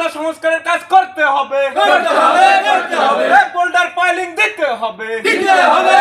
রাস্তা সংস্কারের কাজ করতে হবে। করতে হবে, করতে হবে। বোল্ডার পাইলিং দিতে হবে দিতে হবে। দিতে হবে।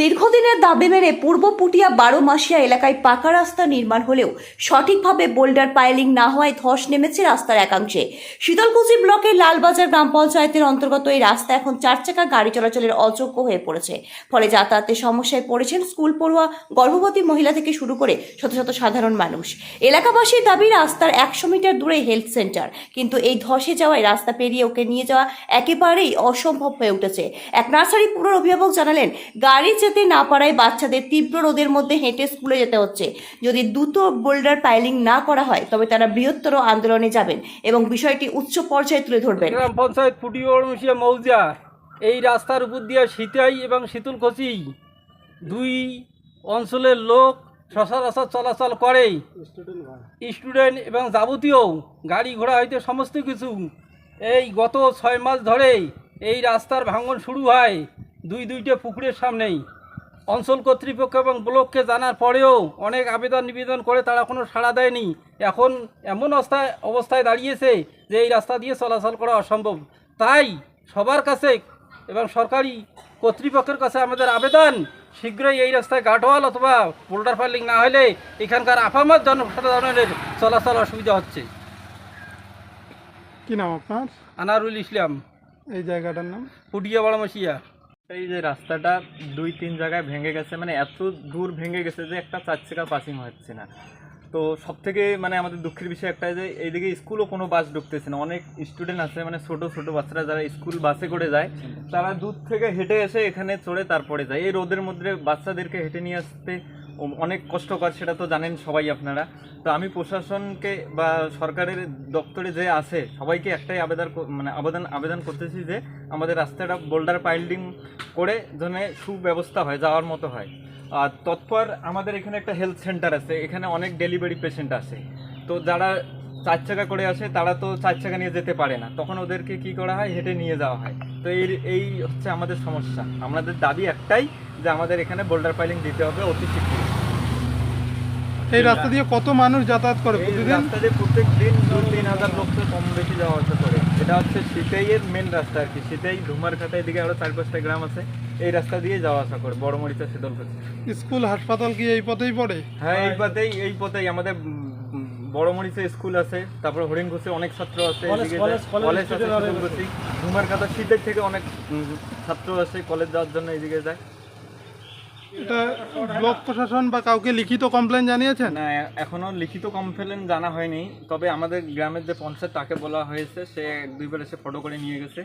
দীর্ঘদিনের দাবি মেনে পূর্ব পুটিয়া বারো মাসিয়া এলাকায় পাকা রাস্তা নির্মাণ হলেও সঠিকভাবে বোল্ডার পাইলিং না হওয়ায় ধস নেমেছে রাস্তার একাংশে। শীতলকুচি ব্লকের লালবাজার গ্রাম পঞ্চায়েতের অন্তর্গত এই রাস্তা এখন চার চাকা গাড়ি চলাচলের অযোগ্য হয়ে পড়েছে। ফলে যাতায়াতের সমস্যায় পড়েছেন স্কুল পড়ুয়া, গর্ভবতী মহিলা থেকে শুরু করে শত শত সাধারণ মানুষ। এলাকাবাসীর দাবি, রাস্তার একশো মিটার দূরে হেলথ সেন্টার। কিন্তু এই ধসে যাওয়ায় রাস্তা পেরিয়ে ওকে নিয়ে যাওয়া একেবারেই অসম্ভব হয়ে উঠেছে। এক নার্সারি পুরোর অভিভাবক জানালেন, গাড়ি যেতে না পারায় বাচ্চাদের তীব্র রোদের মধ্যে হেঁটে স্কুলে যেতে হচ্ছে। যদি দ্রুত বোল্ডার পাইলিং না করা হয়, তবে তারা বৃহত্তর আন্দোলনে যাবেন এবং বিষয়টি উচ্চ পর্যায়ে তুলে ধরবেন। গ্রাম পঞ্চায়েত ফুটিবড়মুশিয়া মৌজা, এই রাস্তার উপর দিয়ে সিতাই এবং শীতলকুচি দুই অঞ্চলের লোক সচরাচর চলাচল করে। স্টুডেন্ট এবং যাবতীয় গাড়ি ঘোড়া হইতে সমস্ত কিছু। এই গত ছয় মাস ধরে এই রাস্তার ভাঙন শুরু হয় দুই দুইটা পুকুরের সামনেই। অঞ্চল কর্তৃপক্ষ এবং ব্লককে জানার পরেও অনেক আবেদন নিবেদন করে তারা কোনো সাড়া দেয়নি। এখন এমন অবস্থায় অবস্থায় দাঁড়িয়েছে যে এই রাস্তা দিয়ে চলাচল করা অসম্ভব। তাই সবার কাছে এবং সরকারি কর্তৃপক্ষের কাছে আমাদের আবেদন শীঘ্রই এই রাস্তায় গাঠওয়াল অথবা বোল্ডার ফাইলিং না হলে এখানকার আফামার জনসাধারণের চলাচল অসুবিধা হচ্ছে। কি নাম আপনার? আনারুল ইসলাম। এই জায়গাটার নাম? ফুটিয়া বড়মসিয়া এই যে রাস্তাটা দুই, তিন জায়গায় ভেঙে গেছে মানে এত দূর ভেঙে গেছে যে একটা চার চাকা পাসিং হচ্ছে না। তো সব থেকে মানে আমাদের দুঃখের বিষয় একটা যে, এইদিকে স্কুলও কোনো বাস ঢুকতেছে না। অনেক স্টুডেন্ট আছে মানে ছোট ছোট বাচ্চারা যারা স্কুল বাসে করে যায়, তারা দূর থেকে হেঁটে এসে এখানে চড়ে তারপরে যায়। এই রোদের মধ্যে বাচ্চাদেরকে হেঁটে নিয়ে আসতে অনেক কষ্টকর, সেটা তো জানেন সবাই আপনারা। তো আমি প্রশাসনকে বা সরকারের দপ্তরে যে আছে, সবাইকে একটাই আবেদন মানে আবেদন আবেদন করতেছি যে আমাদের রাস্তাটা বোল্ডার পাইল্ডিং করে যেন সুব্যবস্থা হয়, যাওয়ার মতো হয়। আর তৎপর আমাদের এখানে একটা হেলথ সেন্টার আছে, এখানে অনেক ডেলিভারি পেশেন্ট আসে। তো যারা চার চাকা করে আসে, তারা তো চার চাকা নিয়ে যেতে পারে না। তখন ওদেরকে কি করা হয়? হেঁটে নিয়ে যাওয়া হয়। তো এই এই হচ্ছে আমাদের সমস্যা। আমাদের দাবি একটাই যে আমাদের এখানে বোল্ডার পাইলিং দিতে হবে অতি শীঘ্র এই রাস্তা দিয়ে কত মানুষ যাতায়াত করে প্রতিদিন? রাস্তা দিয়ে প্রত্যেক দিন দু তিন হাজার লোক তো কম বেশি যাওয়া আসা করে। এটা হচ্ছে সিতাইয়ের মেন রাস্তা আর কি। সিতাই এদিকে আরও চার পাঁচটা গ্রাম আছে। এই রাস্তা দিয়ে যাওয়া আসা করে বড় মরিচা শীতল করছে স্কুল হাসপাতাল কি এই পথেই পড়ে? হ্যাঁ এই পথেই এই পথেই। আমাদের বড় মরিচে স্কুল আছে তারপর হরিণ ঘোষে অনেক ছাত্র আছে। কলেজ আছে শীতলকুচি শীতের থেকে অনেক ছাত্র আছে কলেজ যাওয়ার জন্য এদিকে যায়। এটা ব্লক প্রশাসন বা কাউকে লিখিত কমপ্লেন জানিয়েছেন? না, এখনও লিখিত কমপ্লেন জানা হয়নি। তবে আমাদের গ্রামের যে পঞ্চায়েত, তাকে বলা হয়েছে, সে দুইবার এসে ফটো করে নিয়ে গেছে।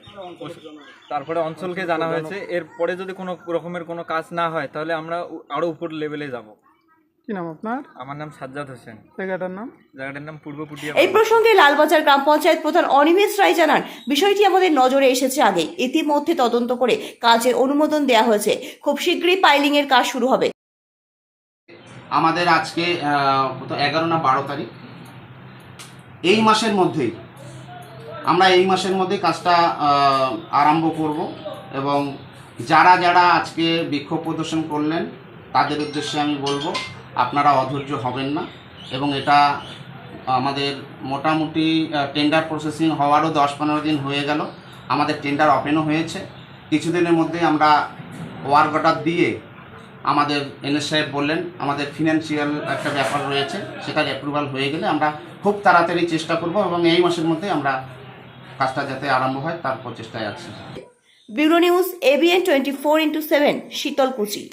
তারপরে অঞ্চলকে জানা হয়েছে। এরপরে যদি কোনো রকমের কোনো কাজ না হয়, তাহলে আমরা আরও আরও উপর লেভেলে যাব। কি নাম আপনার? আমার নাম সাজ্জাদ হোসেন। জায়গাটার নাম? জায়গাটার নাম পূর্ব পুটিয়া এই প্রসঙ্গে লালবাজার গ্রাম পঞ্চায়েত প্রধান অনিমেষ রায় জানান বিষয়টি আমাদের নজরে এসেছে আগে। ইতিমধ্যে তদন্ত করে কাজের অনুমোদন দেওয়া হয়েছে। খুব শীঘ্রই পাইলিং এর কাজ শুরু হবে। আমাদের আজকে এগারো না বারো তারিখ। এই মাসের মধ্যেই আমরা এই মাসের মধ্যেই কাজটা আরম্ভ করব এবং যারা যারা আজকে বিক্ষোভ প্রদর্শন করলেন তাদের উদ্দেশ্যে আমি বলব আপনারা অধৈর্য হবেন না। এবং এটা আমাদের মোটামুটি টেন্ডার প্রসেসিং হওয়ারও দশ পনেরো দিন হয়ে গেল। আমাদের টেন্ডার ওপেনও হয়েছে। কিছুদিনের মধ্যে আমরা ওয়ার্ক অর্ডার দিয়ে আমাদের এনএস সাহেব বললেন, আমাদের ফিনান্সিয়াল একটা ব্যাপার রয়েছে, সেটার অ্যাপ্রুভাল হয়ে গেলে আমরা খুব তাড়াতাড়ি চেষ্টা করব এবং এই মাসের মধ্যে আমরা কাজটা যাতে আরম্ভ হয়, তার প্রচেষ্টায় আছি। Bureau news ABN twenty four into seven Sitalkuchi